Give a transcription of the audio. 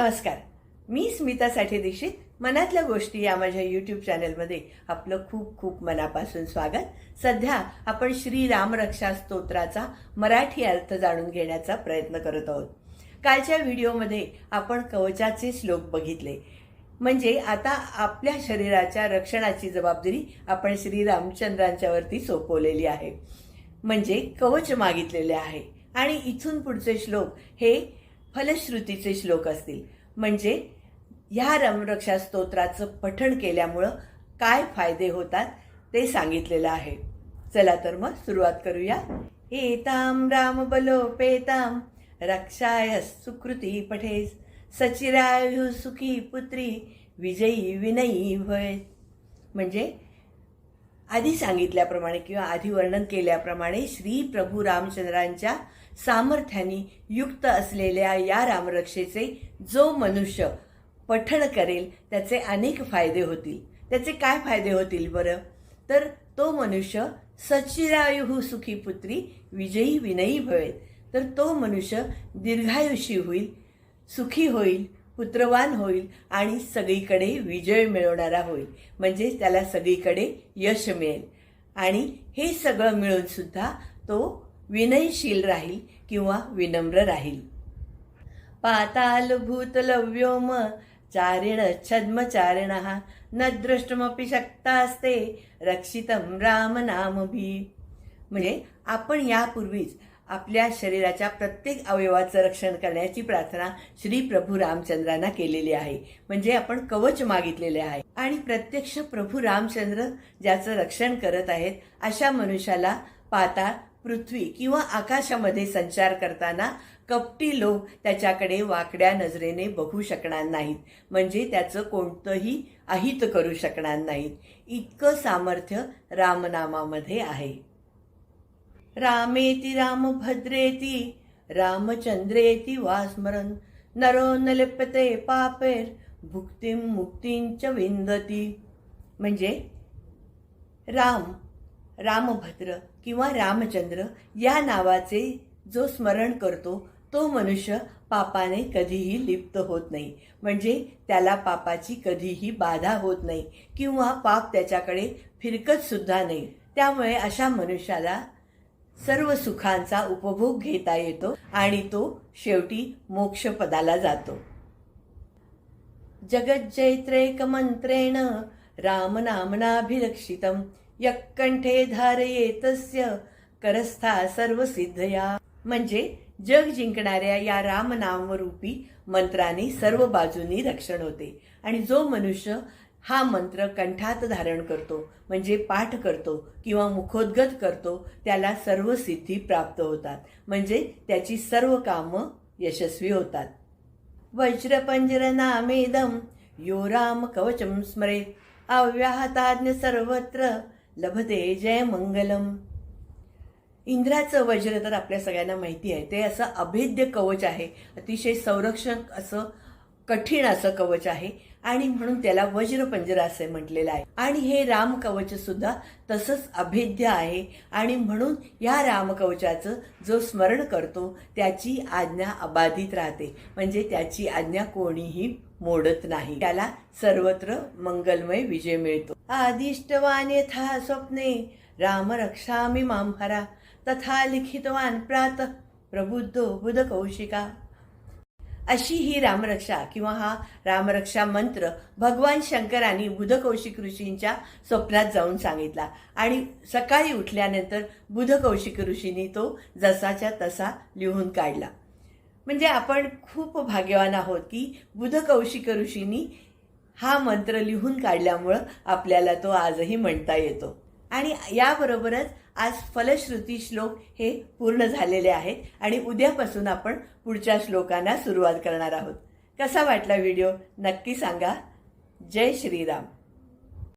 नमस्कार. मी स्मिता साठे दीक्षित. मनातल्या गोष्टी या माझ्या यूट्यूब चॅनलमध्ये आपलं खूप खूप मनापासून स्वागत. सध्या आपण श्री रामरक्षा स्तोत्राचा मराठी अर्थ जाणून घेण्याचा प्रयत्न करत आहोत. कालच्या व्हिडिओमध्ये आपण कवचाचे श्लोक बघितले. म्हणजे आता आपल्या शरीराच्या रक्षणाची जबाबदारी आपण श्री रामचंद्रांच्यावरती सोपवलेली आहे. म्हणजे कवच मागितलेले आहे. आणि इथून पुढचे श्लोक हे फलश्रुतीचे श्लोक असतील. म्हणजे ह्या रमरक्षा स्तोत्राचं पठण केल्यामुळं काय फायदे होतात ते सांगितलेलं आहे. चला तर मग सुरुवात करूया. एताम राम बलोपेताम रक्षाय सुकृती पठेस सचिरायु सुखी पुत्री विजयी विनयी भय म्हणजे आधी सांगितल्याप्रमाणे किंवा आधी वर्णन केल्याप्रमाणे श्री प्रभू रामचंद्रांच्या सामर्थ्याने युक्त असलेल्या या रामरक्षेचे जो मनुष्य पठण करेल त्याचे अनेक फायदे होतील. त्याचे काय फायदे होतील बरं? तर तो मनुष्य सचिरायुः सुखी पुत्री विजयी विनयी भवेल तर तो मनुष्य दीर्घायुषी होईल सुखी होईल पुत्रवान होईल आणि सगळीकडे विजय मिळवणारा होईल. म्हणजे त्याला सगळीकडे यश मिळेल. आणि हे सगळं मिळून सुद्धा तो विनयशील राहील किंवा विनम्र राहील. पाताल भूतल व्योम चारिण छद्मचारिण न द्रष्टमपि शकता असते रक्षितम राम नामभी म्हणजे आपण यापूर्वीच आपल्या शरीराच्या प्रत्येक अवयवाचं रक्षण करण्याची प्रार्थना श्री प्रभू रामचंद्रांना केलेली आहे. म्हणजे आपण कवच मागितलेले आहे. आणि प्रत्यक्ष प्रभू रामचंद्र ज्याचं रक्षण करत आहेत अशा मनुष्याला पाताळ पृथ्वी किंवा आकाशामध्ये संचार करताना कपटी लोक त्याच्याकडे वाकड्या नजरेने बघू शकणार नाहीत. म्हणजे त्याचं कोणतंही अहित करू शकणार नाहीत. इतकं सामर्थ्य रामनामामध्ये आहे. रामेति रामभद्रेति रामचंद्रेति वा स्मरन् नरो न लिप्यते पापेर भुक्तिं मुक्तींच विंदती म्हणजे राम रामभद्र किंवा रामचंद्र या नावाचे जो स्मरण करतो तो मनुष्य पापाने कधीही लिप्त होत नाही. म्हणजे त्याला पापाची कधीही बाधा होत नाही किंवा पाप त्याच्याकडे फिरकत सुद्धा नाही. त्यामुळे अशा मनुष्याला सर्व सुखांचा उपभोग घेता येतो आणि तो शेवटी मोक्षपदाला जातो. जगज्जैत्रेक मंत्रेण रामनामनाभिरक्षितम यक्कंठे धारयेतस्य करस्था सर्व सिद्धया म्हणजे जग जिंकणाऱ्या या रामनामरूपी मंत्राने सर्व बाजूनी रक्षण होते. आणि जो मनुष्य हा मंत्र कंठात धारण करतो म्हणजे पाठ करतो किंवा मुखोद्गत करतो त्याला सर्व सिद्धी प्राप्त होतात. म्हणजे त्याची सर्व कामं यशस्वी होतात. वज्रपंजर नामेदम यो राम कवचम स्मरेत अव्याहताज्ञ सर्वत्र लभते जय मंगलम. इंद्राचं वज्र तर आपल्या सगळ्यांना माहिती आहे ते असं अभेद्य कवच आहे अतिशय संरक्षक असं कठीण असं कवच आहे आणि म्हणून त्याला वज्रपंजर असे म्हटलेलं आहे. आणि हे राम कवच सुद्धा तसंच अभेद्य आहे. आणि म्हणून या रामकवचाचं जो स्मरण करतो त्याची आज्ञा अबाधित राहते. म्हणजे त्याची आज्ञा कोणीही मोडत नाही. त्याला सर्वत्र मंगलमय विजय मिळतो. आदिष्टवान यथा स्वप्ने राम रक्षामी मामहरा तथा लिखितवान प्रात प्रबुद्धो बुध कौशिका अशी ही रामरक्षा किंवा हा रामरक्षा मंत्र भगवान शंकरांनी बुधकौशिक ऋषींच्या स्वप्नात जाऊन सांगितला. आणि सकाळी उठल्यानंतर बुधकौशिक ऋषींनी तो जसाच्या तसा लिहून काढला. म्हणजे आपण खूप भाग्यवान आहोत की बुधकौशिक ऋषींनी हा मंत्र लिहून काढल्यामुळं आपल्याला तो आजही म्हणता येतो. आणि याबरोबरच आज फलश्रुती श्लोक हे पूर्ण झालेले आहेत आणि उद्यापासून आपण पुढच्या श्लोकांना सुरुवात करणार आहोत. कसा वाटला व्हिडिओ नक्की सांगा. जय श्रीराम.